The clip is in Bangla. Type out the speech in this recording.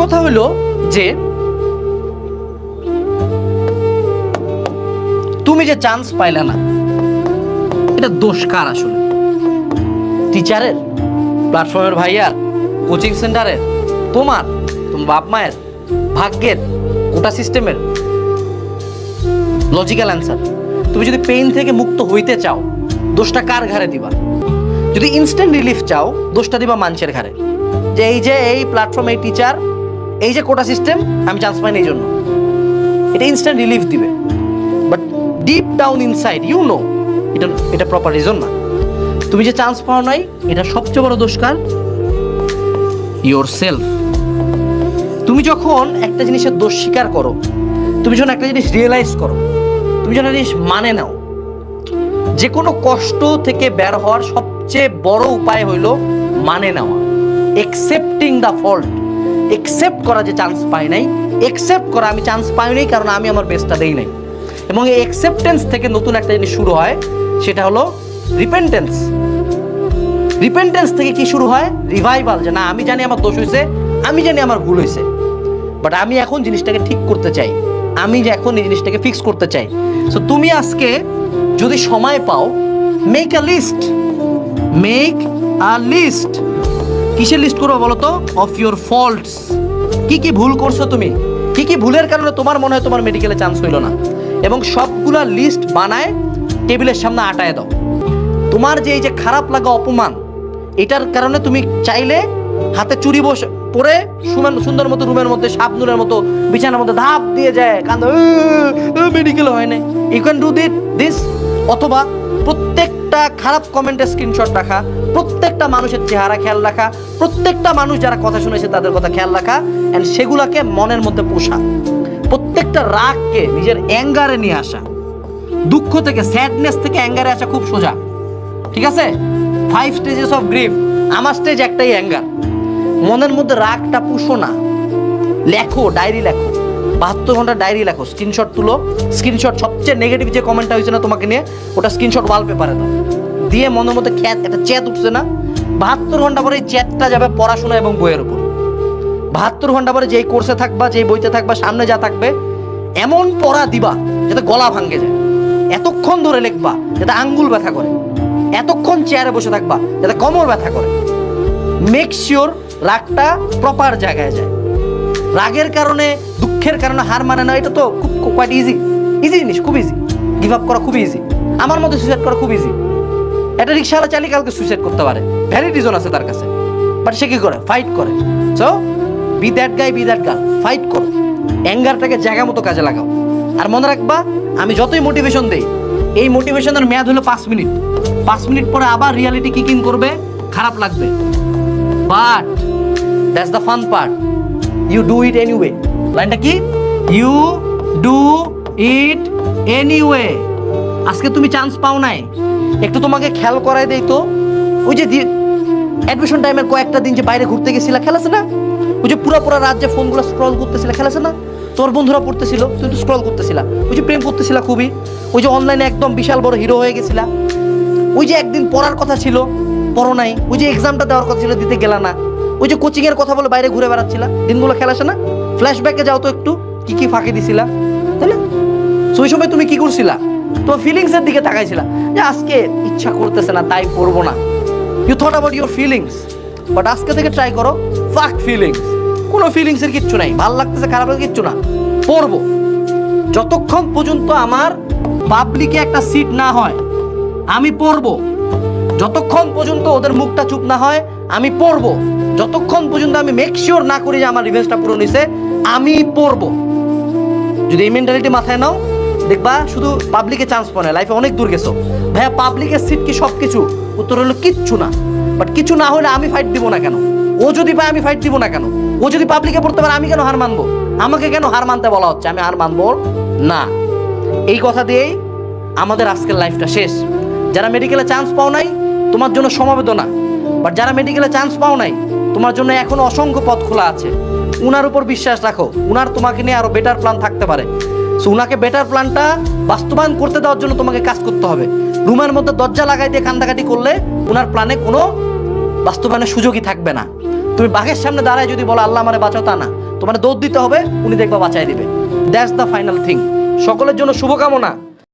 কথা হলো যে, তুমি যে চান্স পাইলে না, এটা দোষ কার আসলে? টিচারের প্ল্যাটফর্মের ভাইয়ার কোচিং সেন্টারের তোমার তোমার বাপ মায়ের, ভাগ্যের, কোটা সিস্টেমের লজিক্যাল অ্যান্সার তুমি যদি পেইন থেকে মুক্ত হইতে চাও, দোষটা কার ঘাড়ে দিবা? যদি ইনস্ট্যান্ট রিলিফ চাও, দোষটা দিবা মানুষের ঘাড়ে। যে এই যে এই প্ল্যাটফর্ম এই টিচার এই যে কোটা সিস্টেম আমি চান্স পাইনি এই জন্য। এটা ইনস্ট্যান্ট রিলিফ দিবে। But deep down inside you know এটা এটা প্রপার রিজন না। তুমি যে চান্স পাও নাই, এটা সবচেয়ে বড় দোষকার ইয়োর সেলফ তুমি যখন একটা জিনিসের দোষ স্বীকার করো, তুমি যখন একটা জিনিস রিয়েলাইজ করো, তুমি যখন জিনিস মানে নাও যে কোনো কষ্ট থেকে বের হওয়ার সবচেয়ে বড় উপায় হইল মানে নেওয়া একসেপ্টিং দ্য ফল্ট একসেপ্ট করা যে চান্স পাই নাই একসেপ্ট করা আমি চান্স পাই নাই কারণ আমি আমার বেস্টটা দেই নাই। এবং এই একসেপ্টেন্স থেকে নতুন একটা জিনিস শুরু হয়, সেটা হলো রিপেন্টেন্স রিপেন্টেন্স থেকে কি শুরু হয়? রিভাইভাল যে না, আমি জানি আমার দোষ হয়েছে আমি জানি আমার ভুল হয়েছে বাট আমি এখন জিনিসটাকে ঠিক করতে চাই। আমি যে এখন এই জিনিসটাকে ফিক্স করতে চাই। সো তুমি আজকে যদি সময় পাও make a list make a list কিসের লিস্ট করব বলো তো? অফ ইউর ফল্টস কি কি ভুল করছ তুমি? কি কি ভুলের কারণে তোমার মনে হয় তোমার মেডিকেলে চান্স হইল না? এবং সবগুলা লিস্ট বানায় টেবিলের সামনে আটায় দাও। তোমার যে এই যে খারাপ লাগা অপমান, এটার কারণে তুমি চাইলে হাতে চুরি বসে পরে সুমান সুন্দর মতো রুমের মধ্যে সাপনুরের মতো বিছানার মধ্যে ধাপ দিয়ে যায়, কান্দ মেডিকেল হয় না you can do that this অথবা প্রত্যেকটা খারাপ কমেন্টের স্ক্রিনশট রাখা, প্রত্যেকটা মানুষের চেহারা খেয়াল রাখা, প্রত্যেকটা মানুষ যারা কথা শুনেছে তাদের কথা খেয়াল রাখা অ্যান্ড সেগুলাকে মনের মধ্যে পোষা। প্রত্যেকটা রাগকে নিজের অ্যাঙ্গারে নিয়ে আসা। দুঃখ থেকে স্যাডনেস থেকে অ্যাঙ্গারে আসা খুব সোজা। ঠিক আছে? ফাইভ স্টেজেস অফ গ্রিফ আমার স্টেজ একটাই অ্যাঙ্গার মনের মধ্যে রাগটা পুষো না। লেখো ডায়েরি লেখো। বাহাত্তর ঘণ্টা ডায়েরি লেখো স্ক্রিনশট তুলো স্ক্রিনশট সবচেয়ে নেগেটিভ যে কমেন্টটা হয়েছে না তোমাকে নিয়ে, ওটা স্ক্রিনশট ওয়ালপেপারে দাও। দিয়ে মনের মধ্যে খ্যাত, একটা চ্যাত উঠছে না? বাহাত্তর ঘণ্টা পরে এই চ্যাতটা যাবে পড়াশোনা এবং বইয়ের উপর। বাহাত্তর ঘণ্টা পরে যেই কোর্সে থাকবা, যেই বইতে থাকবা, সামনে যা থাকবে, এমন পড়া দিবা যাতে গলা ভাঙ্গে যায়। এতক্ষণ ধরে লিখবা যাতে আঙ্গুল ব্যথা করে। এতক্ষণ চেয়ারে বসে থাকবা যাতে কোমর ব্যথা করে। মেক শিওর রাগটা প্রপার জায়গায় যায়। রাগের কারণে দুঃখের কারণে হার মানে না, এটা তো খুব কোয়াইট ইজি ইজি জিনিস, খুব ইজি গিভ আপ করা খুব ইজি আমার মধ্যে সুইসাইড করা খুব ইজি একটা রিক্সাওয়ালা চালিয়ে কালকে সুইসাইড করতে পারে। ভ্যালিড রিজন আছে তার কাছে। বাট সে কি করে? ফাইট করে। So be that guy be that girl fight করো। অ্যাঙ্গারটাকে জায়গা মতো কাজে লাগাও। আর মনে রাখবা, আমি যতই মোটিভেশন দেই, এই মোটিভেশনের মেয়াদ হলো পাঁচ মিনিট। পাঁচ মিনিট পরে আবার রিয়ালিটি কিক করবে, খারাপ লাগবে। But that's the fun part you do it anyway লাইনটা কি? ইউ ডু ইট এনিওয়ে আজকে তুমি চান্স পাও নাই। একটু তোমাকে খেয়াল করাই দেই তো। ওই যে অ্যাডমিশন টাইমের কয়েকটা দিন যে বাইরে ঘুরতে গেছিলা, খেলাছে না? ওই যে পুরো পুরো রাত যে ফোনগুলো স্ক্রল করতেছিলা, খেলাছে না? তোর বন্ধুরা পড়তেছিল, তুই তো স্ক্রল করতেছিলা। ওই যে প্রেম করতেছিলা খুবই। ওই যে অনলাইনে একদম বিশাল বড় হিরো হয়ে গেছিলা। ওই যে একদিন পড়ার কথা ছিল, পড়ো নাই। ওই যে এক্সামটা দেওয়ার কথা ছিল, দিতে গেলা না। ওই যে কোচিং এর কথা বলে বাইরে ঘুরে বেড়াচ্ছিলা। দিনগুলো খেলাছে না? ফ্ল্যাশব্যাকে যাও তো একটু। কি কি ফাঁকি দিছিলা? না ওই সময় তুমি কি করছিলা? তোমার ফিলিংস এর দিকে তাকাইছিলা। যে আজকে ইচ্ছা করতেছে না, তাই পড়ব না। You thought about your feelings but আজকে থেকে ট্রাই করো ফাক ফিলিংস কোনো ফিলিংস এর কিচ্ছু নাই, ভালো লাগতেছে, খারাপ কিচ্ছু না। পড়ব যতক্ষণ পর্যন্ত আমার পাবলিকে একটা সিট না হয়, আমি পড়ব। যতক্ষণ পর্যন্ত ওদের মুখটা চুপ না হয়, আমি পড়ব। যতক্ষণ পর্যন্ত আমি মেক শিওর না করি যে আমার রিভেন্সটা পুরো নিছে আমি পড়ব। যদি এই মেন্টালিটি মাথায় নাও, দেখবা শুধু পাবলিকে চান্স পাও না লাইফে অনেক দূর গেছো। ভাইয়া পাবলিকের সিট কি সব কিছু উত্তর হলো কিচ্ছু না। বাট কিছু না হলে আমি ফাইট দিব না কেন? ও যদি পায়, আমি ফাইট দিব না কেন? ও যদি পাবলিকে পড়তে পারে, আমি কেন হার মানবো? আমাকে কেন হার মানতে বলা হচ্ছে? আমি হার মানবো না। এই কথা দিয়েই আমাদের আজকের লাইফটা শেষ। যারা মেডিকেলে চান্স পাও নাই, তোমার জন্য সমবেদনা। বাট যারা মেডিকেলে চান্স পাও নাই, তোমার জন্য এখনও অসংখ্য পথ খোলা আছে। উনার উপর বিশ্বাস রাখো। উনার তোমাকে নিয়ে আরও বেটার প্ল্যান থাকতে পারে। সো উনাকে বেটার প্ল্যানটা বাস্তবায়ন করতে দেওয়ার জন্য তোমাকে কাজ করতে হবে। রুমের মধ্যে দরজা লাগাই দিয়ে কান্দাকাটি করলে উনার প্ল্যানে কোনো বাস্তবায়নের সুযোগই থাকবে না। তুমি বাঘের সামনে দাঁড়ায় যদি বলো, আল্লাহ মানে বাঁচাও, তা না। তোমার দৌড় দিতে হবে, উনি দেখবা বাঁচাই দিবে। দ্যাটস দ্য ফাইনাল থিং সকলের জন্য শুভকামনা।